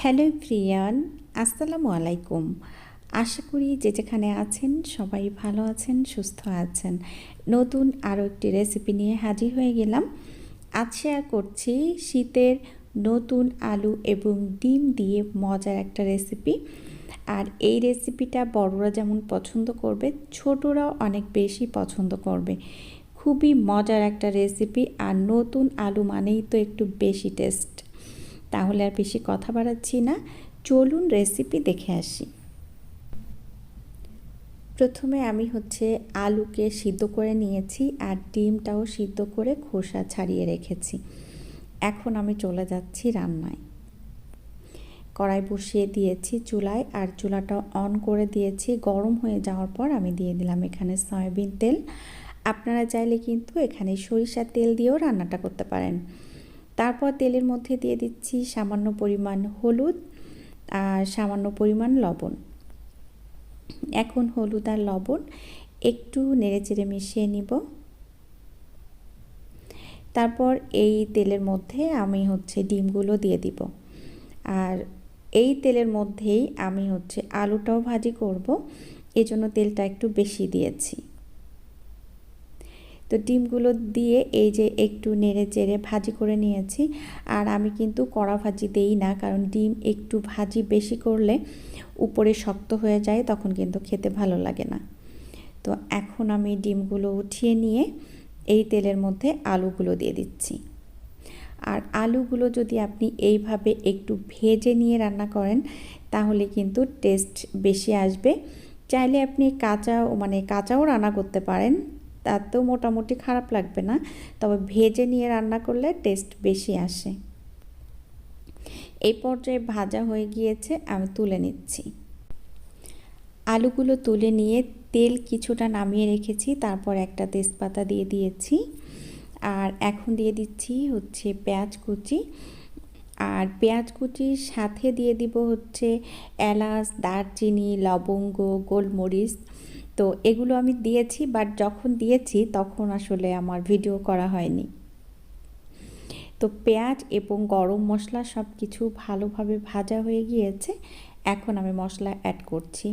Hello Priyan, আসসালামু আলাইকুম। আশা করি যে যেখানে আছেন সবাই ভালো আছেন, সুস্থ আছেন। নতুন আরও একটি রেসিপি নিয়ে হাজির হয়ে গেলাম। আজ শেয়ার করছি শীতের নতুন আলু এবং ডিম দিয়ে মজার একটা রেসিপি আর এই রেসিপিটা বড়রা যেমন পছন্দ করবে, ছোটরাও অনেক বেশি পছন্দ করবে। খুবই মজার একটা রেসিপি আর নতুন আলু মানেই তো একটু বেশি টেস্ট তাহলে আর বেশি কথা বাড়াচ্ছি না। চলুন রেসিপি দেখে আসি। প্রথমে আমি হচ্ছে আলুকে সিদ্ধ করে নিয়েছি আর ডিমটাও সিদ্ধ করে খোসা ছাড়িয়ে রেখেছি। এখন আমি চলে যাচ্ছি রান্নায়। কড়াই বসিয়ে দিয়েছি চুলায় আর চুলাটা অন করে দিয়েছি। গরম হয়ে যাওয়ার পর আমি দিয়ে দিলাম এখানে সয়াবিন তেল। আপনারা চাইলে কিন্তু এখানে সরিষার তেল দিয়েও রান্নাটা করতে পারেন। তারপর তেলের মধ্যে দিয়ে দিচ্ছি সামান্য পরিমাণ হলুদ আর সামান্য পরিমাণ লবণ। এখন হলুদ আর লবণ একটু নেড়েচেড়ে মিশিয়ে নিব। তারপর এই তেলের মধ্যে আমি হচ্ছে ডিমগুলো দিয়ে দিব। আর এই তেলের মধ্যেই আমি হচ্ছে আলুটাও ভাজি করব। এজন্য তেলটা একটু বেশি দিয়েছি। তো ডিমগুলো দিয়ে এই যে একটু নেড়ে চেড়ে ভাজি করে নিয়েছি। আর আমি কিন্তু কড়া ভাজি দেই না, কারণ ডিম একটু ভাজি বেশি করলে উপরে শক্ত হয়ে যায়, তখন কিন্তু খেতে ভালো লাগে না। তো এখন আমি ডিমগুলো উঠিয়ে নিয়ে এই তেলের মধ্যে আলুগুলো দিয়ে দিচ্ছি। আর আলুগুলো যদি আপনি এইভাবে একটু ভেজে নিয়ে রান্না করেন, তাহলে কিন্তু টেস্ট বেশি আসবে। চাইলে আপনি কাঁচাও মানে কাঁচাও রান্না করতে পারেন। তাতেও মোটামুটি খারাপ লাগবে না। তবে ভেজে নিয়ে রান্না করলে টেস্ট বেশি আসে। এই পর্যায়ে ভাজা হয়ে গিয়েছে, আমি তুলে নিচ্ছি। আলুগুলো তুলে নিয়ে তেল কিছুটা নামিয়ে রেখেছি, তারপর একটা তেজপাতা দিয়ে দিয়েছি। আর এখন দিয়ে দিচ্ছি হচ্ছে পেঁয়াজ কুচি। আর পেঁয়াজ কুচির সাথে দিয়ে দিব হচ্ছে এলাচ, দারচিনি, লবঙ্গ, গোলমরিচ। তো এগুলো আমি দিয়েছি বাট যখন দিয়েছি তখন আসলে আমার ভিডিও করা হয়নি। তো পেঁয়াজ এবং গরম মশলা সব কিছু ভালোভাবে ভাজা হয়ে গিয়েছে, এখন আমি মশলা অ্যাড করছি।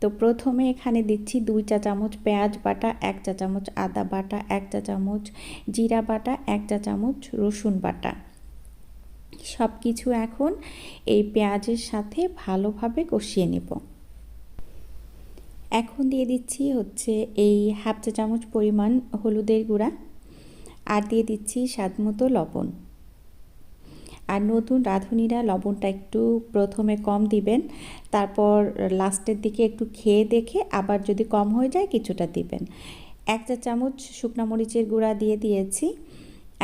তো প্রথমে এখানে দিচ্ছি দুই চা চামচ পেঁয়াজ বাটা, এক চা চামচ আদা বাটা, এক চা চামচ জিরা বাটা, এক চা চামচ রসুন বাটা। সব কিছু এখন এই পেঁয়াজের সাথে ভালোভাবে কষিয়ে নেব। এখন দিয়ে দিচ্ছি হচ্ছে এই হাফ চা চামচ পরিমাণ হলুদের গুঁড়া আর দিয়ে দিচ্ছি স্বাদ মতো লবণ। আর নতুন রাঁধুনিরা লবণটা একটু প্রথমে কম দিবেন, তারপর লাস্টের দিকে একটু খেয়ে দেখে আবার যদি কম হয়ে যায় কিছুটা দিবেন। এক চা চামচ শুকনা মরিচের গুঁড়া দিয়ে দিয়েছি,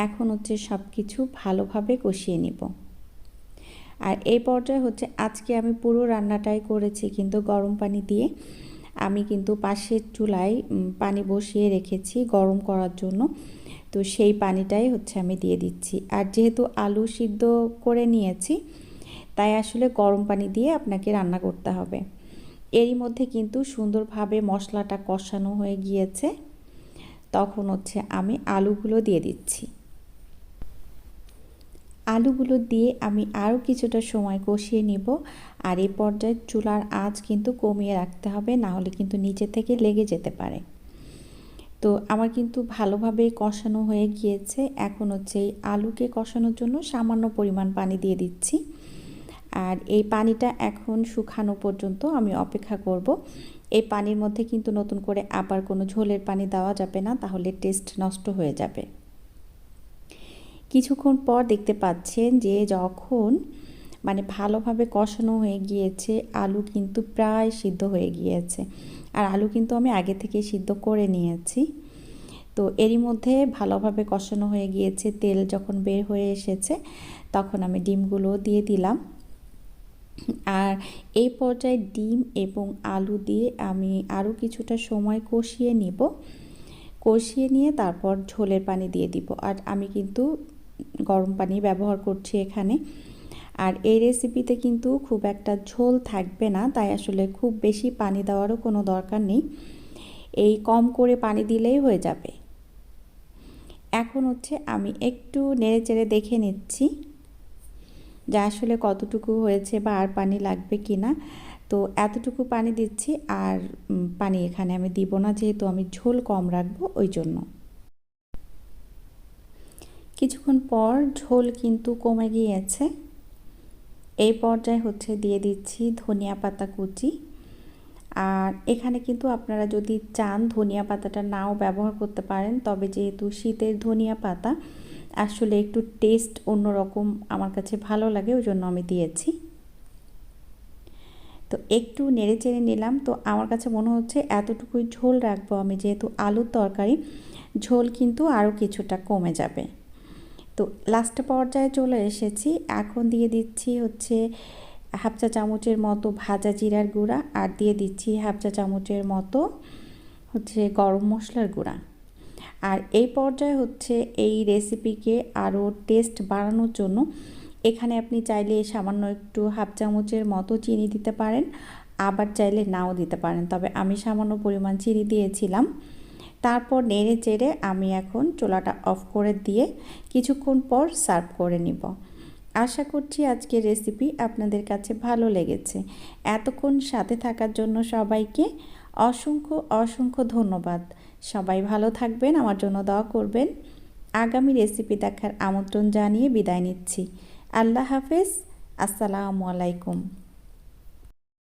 এখন হচ্ছে সব কিছু ভালোভাবে কষিয়ে নিব। আর এই পর্যায়ে হচ্ছে আজকে আমি পুরো রান্নাটাই করেছি কিন্তু গরম পানি দিয়ে। আমি কিন্তু পাশের চুলায় পানি বসিয়ে রেখেছি গরম করার জন্য। তো সেই পানিটাই হচ্ছে আমি দিয়ে দিচ্ছি। আর যেহেতু আলু সিদ্ধ করে নিয়েছি, তাই আসলে গরম পানি দিয়ে আপনাকে রান্না করতে হবে। এরই মধ্যে কিন্তু সুন্দরভাবে মশলাটা কষানো হয়ে গিয়েছে। তখন হচ্ছে আমি আলুগুলো দিয়ে দিচ্ছি। আলুগুলো দিয়ে আমি আরও কিছুটা সময় কষিয়ে নিব। আর এই পর্যায়ে চুলার আঁচ কিন্তু কমিয়ে রাখতে হবে, না হলে কিন্তু নিচে থেকে লেগে যেতে পারে। তো আমার কিন্তু ভালোভাবে কষানো হয়ে গিয়েছে। এখন হচ্ছে এই আলুকে কষানোর জন্য সামান্য পরিমাণ পানি দিয়ে দিচ্ছি। আর এই পানিটা এখন শুকানো পর্যন্ত আমি অপেক্ষা করব। এই পানির মধ্যে কিন্তু নতুন করে আবার কোনো ঝোলের পানি দেওয়া যাবে না, তাহলে টেস্ট নষ্ট হয়ে যাবে। কিছুক্ষণ পর দেখতে পাচ্ছেন যে যখন মানে ভালোভাবে কষানো হয়ে গিয়েছে, আলু কিন্তু প্রায় সিদ্ধ হয়ে গিয়েছে। আর আলু কিন্তু আমি আগে থেকে সিদ্ধ করে নিয়েছি। তো এরই মধ্যে ভালোভাবে কষানো হয়ে গিয়েছে, তেল যখন বের হয়ে এসেছে তখন আমি ডিমগুলো দিয়ে দিলাম। আর এই পর্যায়ে ডিম এবং আলু দিয়ে আমি আরও কিছুটা সময় কষিয়ে নিব। কষিয়ে নিয়ে তারপর ঝোলের পানি দিয়ে দিব। আর আমি কিন্তু গরম পানি ব্যবহার করছি এখানে। আর এই রেসিপিতে কিন্তু খুব একটা ঝোল থাকবে না, তাই আসলে খুব বেশি পানি দেওয়ারও কোনো দরকার নেই। এই কম করে পানি দিলেই হয়ে যাবে। এখন হচ্ছে আমি একটু নেড়ে চেড়ে দেখে নিচ্ছি যে আসলে কতটুকু হয়েছে বা আর পানি লাগবে কি না তো এতটুকু পানি দিচ্ছি আর পানি এখানে আমি দিব না, যেহেতু আমি ঝোল কম রাখব ওই জন্য। কিছুক্ষণ পর ঝোল কিন্তু কমে গিয়েছে। এই পর্যায়ে হচ্ছে দিয়ে দিচ্ছি ধনিয়া পাতা কুচি। আর এখানে কিন্তু আপনারা যদি চান ধনিয়া পাতাটা নাও ব্যবহার করতে পারেন, তবে যেহেতু শীতের ধনিয়া পাতা, আসলে একটু টেস্ট অন্যরকম আমার কাছে ভালো লাগে ওই জন্য আমি দিয়েছি। তো একটু নেড়ে চেড়ে নিলাম। তো আমার কাছে মনে হচ্ছে এতটুকুই ঝোল রাখব আমি, যেহেতু আলুর তরকারি, ঝোল কিন্তু আরও কিছুটা কমে যাবে। তো লাস্ট পর্যায়ে চলে এসেছি। এখন দিয়ে দিচ্ছি হচ্ছে হাফ চা চামচের মতো ভাজা জিরার গুঁড়া আর দিয়ে দিচ্ছি হাফ চা চামচের মতো হচ্ছে গরম মশলার গুঁড়া। আর এই পর্যায়ে হচ্ছে এই রেসিপিকে আরও টেস্ট বাড়ানোর জন্য এখানে আপনি চাইলে সামান্য একটু হাফ চামচের মতো চিনি দিতে পারেন, আবার চাইলে নাও দিতে পারেন। তবে আমি সামান্য পরিমাণ চিনি দিয়েছিলাম। তারপর নেড়ে চেড়ে আমি এখন চোলাটা অফ করে দিয়ে কিছুক্ষণ পর সার্ভ করে নিব। আশা করছি আজকের রেসিপি আপনাদের কাছে ভালো লেগেছে। এতক্ষণ সাথে থাকার জন্য সবাইকে অসংখ্য অসংখ্য ধন্যবাদ। সবাই ভালো থাকবেন, আমার জন্য দোয়া করবেন। আগামী রেসিপি দেখার আমন্ত্রণ জানিয়ে বিদায় নিচ্ছি। আল্লাহ হাফেজ, আসসালামু আলাইকুম।